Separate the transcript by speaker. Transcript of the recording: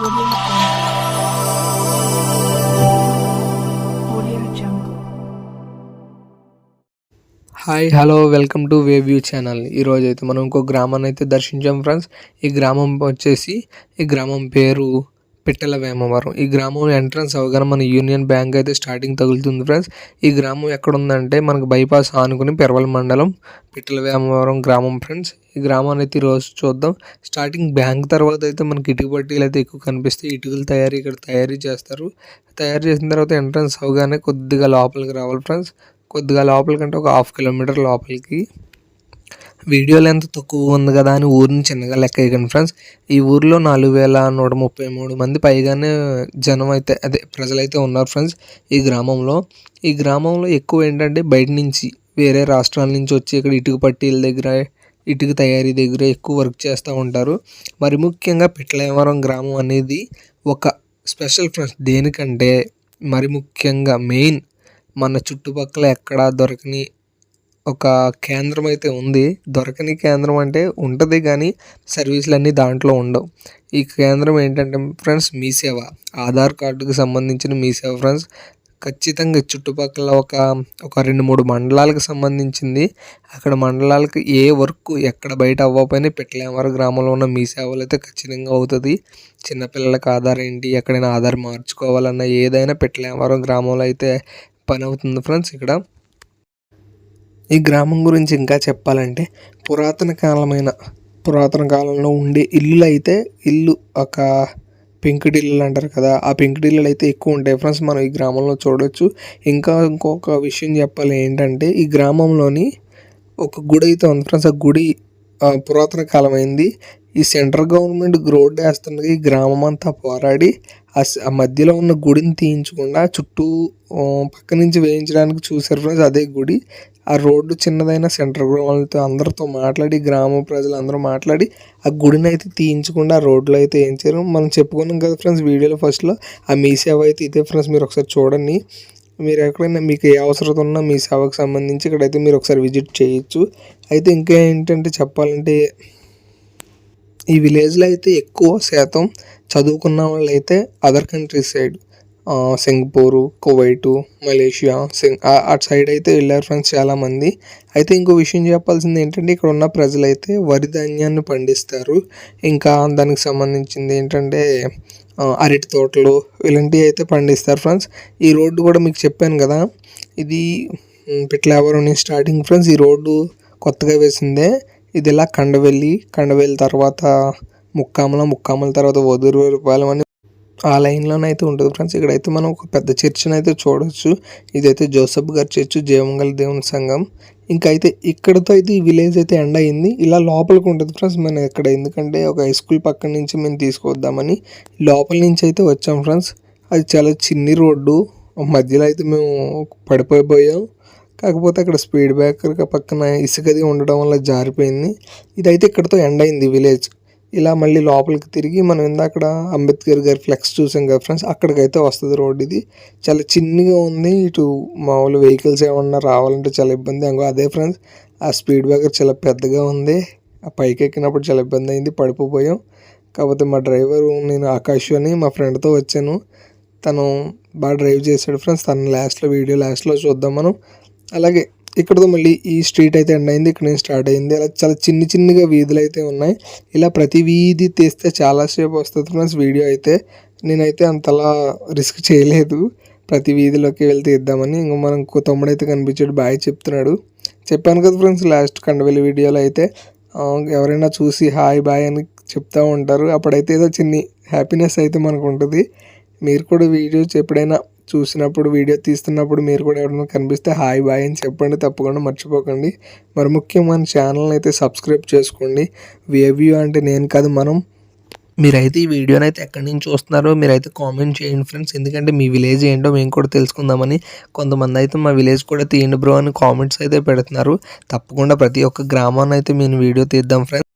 Speaker 1: Hi hello welcome to Way View channel ఈరోజు అయితే మనం ఇంకో గ్రామాన్ని అయితే దర్శించాం ఫ్రెండ్స్ ఈ గ్రామం వచ్చేసి ఈ గ్రామం పేరు పిట్టల వేమవరం ఈ గ్రామం ఎంట్రన్స్ అవగానే మన యూనియన్ బ్యాంక్ అయితే స్టార్టింగ్ తగులుతుంది ఫ్రెండ్స్ ఈ గ్రామం ఎక్కడ ఉందంటే మనకు బైపాస్ ఆనుకుని పెరవల మండలం పిట్టల వేమవరం గ్రామం ఫ్రెండ్స్ ఈ గ్రామాన్ని అయితే ఈరోజు చూద్దాం. స్టార్టింగ్ బ్యాంక్ తర్వాత అయితే మనకి ఇటుక పట్టీలు అయితే ఎక్కువ కనిపిస్తాయి. ఇటుకలు తయారీ ఇక్కడ తయారీ చేస్తారు. తయారు చేసిన తర్వాత ఎంట్రన్స్ అవగానే కొద్దిగా లోపలికి రావాలి ఫ్రెండ్స్ కొద్దిగా లోపలికంటే ఒక హాఫ్ కిలోమీటర్ లోపలికి వీడియో లెంత్ తక్కువ ఉంది కదా అని ఊరిని చిన్నగా లెక్క వేయకండి ఫ్రెండ్స్. ఈ ఊరిలో నాలుగు వేల నూట ముప్పై మూడు మంది పైగానే జనం అయితే అదే ప్రజలైతే ఉన్నారు ఫ్రెండ్స్ ఈ గ్రామంలో. ఈ గ్రామంలో ఎక్కువ ఏంటంటే బయట నుంచి వేరే రాష్ట్రాల నుంచి వచ్చి ఇక్కడ ఇటుక పట్టీల దగ్గర ఇటుక తయారీ దగ్గర ఎక్కువ వర్క్ చేస్తూ ఉంటారు. మరి ముఖ్యంగా పిట్లయవరం గ్రామం అనేది ఒక స్పెషల్ ఫ్రెండ్స్ దేనికంటే మరి ముఖ్యంగా మెయిన్ మన చుట్టుపక్కల ఎక్కడా దొరకని ఒక కేంద్రం అయితే ఉంది. దొరకని కేంద్రం అంటే ఉంటుంది కానీ సర్వీసులు అన్నీ దాంట్లో ఉండవు. ఈ కేంద్రం ఏంటంటే ఫ్రెండ్స్ మీ సేవ. ఆధార్ కార్డుకి సంబంధించిన మీ సేవ ఫ్రెండ్స్. ఖచ్చితంగా చుట్టుపక్కల ఒక ఒక రెండు మూడు మండలాలకు సంబంధించింది. అక్కడ మండలాలకు ఏ వర్క్ ఎక్కడ బయట అవ్వకపోయినా పెట్టలేమర గ్రామంలో ఉన్న మీ సేవలు అయితే ఖచ్చితంగా అవుతుంది. చిన్నపిల్లలకి ఆధార్ ఏంటి ఎక్కడైనా ఆధార్ మార్చుకోవాలన్నా ఏదైనా పెట్టలేమరం గ్రామంలో అయితే పని అవుతుంది ఫ్రెండ్స్ ఇక్కడ. ఈ గ్రామం గురించి ఇంకా చెప్పాలంటే పురాతన కాలమైన పురాతన కాలంలో ఉండే ఇల్లులు అయితే ఇల్లు ఒక పెంకుటిల్లులు అంటారు కదా ఆ పెంకుటిల్లులు అయితే ఎక్కువ ఉంటాయి. ఫ్రెండ్స్ మనం ఈ గ్రామంలో చూడొచ్చు. ఇంకా ఇంకొక విషయం చెప్పాలి ఏంటంటే ఈ గ్రామంలోని ఒక గుడి అయితే ఉంది. ఫ్రెండ్స్ ఆ గుడి పురాతన కాలమైంది. ఈ సెంట్రల్ గవర్నమెంట్ రోడ్డు వేస్తుండగా ఈ గ్రామం అంతా పోరాడి ఆ మధ్యలో ఉన్న గుడిని తీయించకుండా చుట్టూ పక్క నుంచి వేయించడానికి చూసారు ఫ్రెండ్స్ అదే గుడి. ఆ రోడ్డు చిన్నదైన సెంటర్ వాళ్ళతో అందరితో మాట్లాడి గ్రామ ప్రజలు అందరూ మాట్లాడి ఆ గుడిని అయితే తీయించకుండా ఆ రోడ్లో అయితే ఏం చేయరు. మనం చెప్పుకున్నాం కదా ఫ్రెండ్స్ వీడియోలో ఫస్ట్లో ఆ మీ సేవ అయితే ఇదే ఫ్రెండ్స్ మీరు ఒకసారి చూడండి. మీరు ఎక్కడైనా మీకు ఏ అవసరం ఉన్నా మీ సేవకు సంబంధించి ఇక్కడైతే మీరు ఒకసారి విజిట్ చేయొచ్చు. అయితే ఇంకా ఏంటంటే చెప్పాలంటే ఈ విలేజ్లో అయితే ఎక్కువ శాతం చదువుకున్న వాళ్ళు అయితే other countries side. Singapore Kuwait Malaysia Singh అటు సైడ్ అయితే వెళ్ళారు ఫ్రెండ్స్ చాలామంది. అయితే ఇంకో విషయం చెప్పాల్సింది ఏంటంటే ఇక్కడ ఉన్న ప్రజలైతే వరి ధాన్యాన్ని పండిస్తారు. ఇంకా దానికి సంబంధించింది ఏంటంటే అరటి తోటలు ఇలాంటివి అయితే పండిస్తారు ఫ్రెండ్స్ ఈ రోడ్డు కూడా మీకు చెప్పాను కదా ఇది పిట్లావరం నుంచి స్టార్టింగ్ ఫ్రెండ్స్ ఈ రోడ్డు కొత్తగా వేసిందే. ఇది ఇలా కండవెల్లి కండవెల్లి తర్వాత ముక్కామల ముక్కామల తర్వాత వదూరు రూపాయలు అని ఆ లైన్లోనే అయితే ఉంటుంది ఫ్రెండ్స్. ఇక్కడైతే మనం ఒక పెద్ద చర్చిని అయితే చూడొచ్చు. ఇదైతే జోసఫ్ గారి చర్చ్ జయమంగళ దేవుని సంఘం. ఇంకా అయితే ఇక్కడతో అయితే ఈ విలేజ్ అయితే ఎండ్ అయింది. ఇలా లోపలికి ఉంటుంది ఫ్రెండ్స్. మనం ఇక్కడ ఎందుకంటే ఒక హై స్కూల్ పక్కన నుంచి మేము తీసుకొద్దామని లోపల నుంచి అయితే వచ్చాం ఫ్రెండ్స్. అది చాలా చిన్ని రోడ్డు. మధ్యలో అయితే మేము పడిపోయిపోయాం. కాకపోతే అక్కడ స్పీడ్ బ్రేకర్ పక్కన ఇసుకది ఉండడం వల్ల జారిపోయింది. ఇదైతే ఇక్కడతో ఎండ్ అయింది విలేజ్. ఇలా మళ్ళీ లోపలికి తిరిగి మనం ఇందాకడ అంబేద్కర్ గారి ఫ్లెక్స్ చూసాం కదా ఫ్రెండ్స్ అక్కడికైతే వస్తుంది రోడ్ ఇది. చాలా చిన్నగా ఉంది. ఇటు మామూలు వెహికల్స్ ఏమన్నా రావాలంటే చాలా ఇబ్బంది. అంగో అదే ఫ్రెండ్స్ ఆ స్పీడ్ బ్రేకర్ చాలా పెద్దగా ఉంది. ఆ పైకి ఎక్కినప్పుడు చాలా ఇబ్బంది అయింది. పడిపోయాం కాకపోతే మా డ్రైవర్ నేను ఆకాష్ అని మా ఫ్రెండ్తో వచ్చాను. తను బాగా డ్రైవ్ చేశాడు ఫ్రెండ్స్ తను లాస్ట్లో వీడియో లాస్ట్లో చూద్దాం మనం. అలాగే ఇక్కడతో మళ్ళీ ఈ స్ట్రీట్ అయితే ఎండ్ అయింది. ఇక్కడ నుంచి స్టార్ట్ అయింది. అలా చాలా చిన్ని చిన్నగా వీధులు అయితే ఉన్నాయి. ఇలా ప్రతి వీధి తీస్తే చాలాసేపు వస్తుంది ఫ్రెండ్స్ వీడియో అయితే. నేనైతే అంతలా రిస్క్ చేయలేదు. ప్రతి వీధిలోకి వెళ్తే తీద్దామని ఇంకా మనం ఇంకో కనిపించాడు. బాయ్ చెప్తున్నాడు. చెప్పాను కదా ఫ్రెండ్స్ లాస్ట్ కండవెల్లి వీడియోలో అయితే. ఎవరైనా చూసి హాయ్ బాయ్ అని చెప్తూ ఉంటారు. అప్పుడైతే ఏదో చిన్ని హ్యాపీనెస్ అయితే మనకు ఉంటుంది. మీరు కూడా వీడియోస్ ఎప్పుడైనా చూసినప్పుడు వీడియో తీస్తున్నప్పుడు మీరు కూడా ఎవరైనా కనిపిస్తే హాయ్ బాయ్ అని చెప్పండి. తప్పకుండా మర్చిపోకండి. మరి ముఖ్యం మన ఛానల్ని అయితే సబ్స్క్రైబ్ చేసుకోండి. వేవ్యూ అంటే నేను కాదు మనం. మీరైతే ఈ వీడియోని అయితే ఎక్కడి నుంచి చూస్తున్నారో మీరైతే కామెంట్ చేయండి ఫ్రెండ్స్. ఎందుకంటే మీ విలేజ్ ఏంటో మేము కూడా తెలుసుకుందామని కొంతమంది అయితే మా విలేజ్ కూడా తీయండి బ్రో అని కామెంట్స్ అయితే పెడుతున్నారు. తప్పకుండా ప్రతి ఒక్క గ్రామాన్ని అయితే మేము వీడియో తీద్దాం ఫ్రెండ్స్.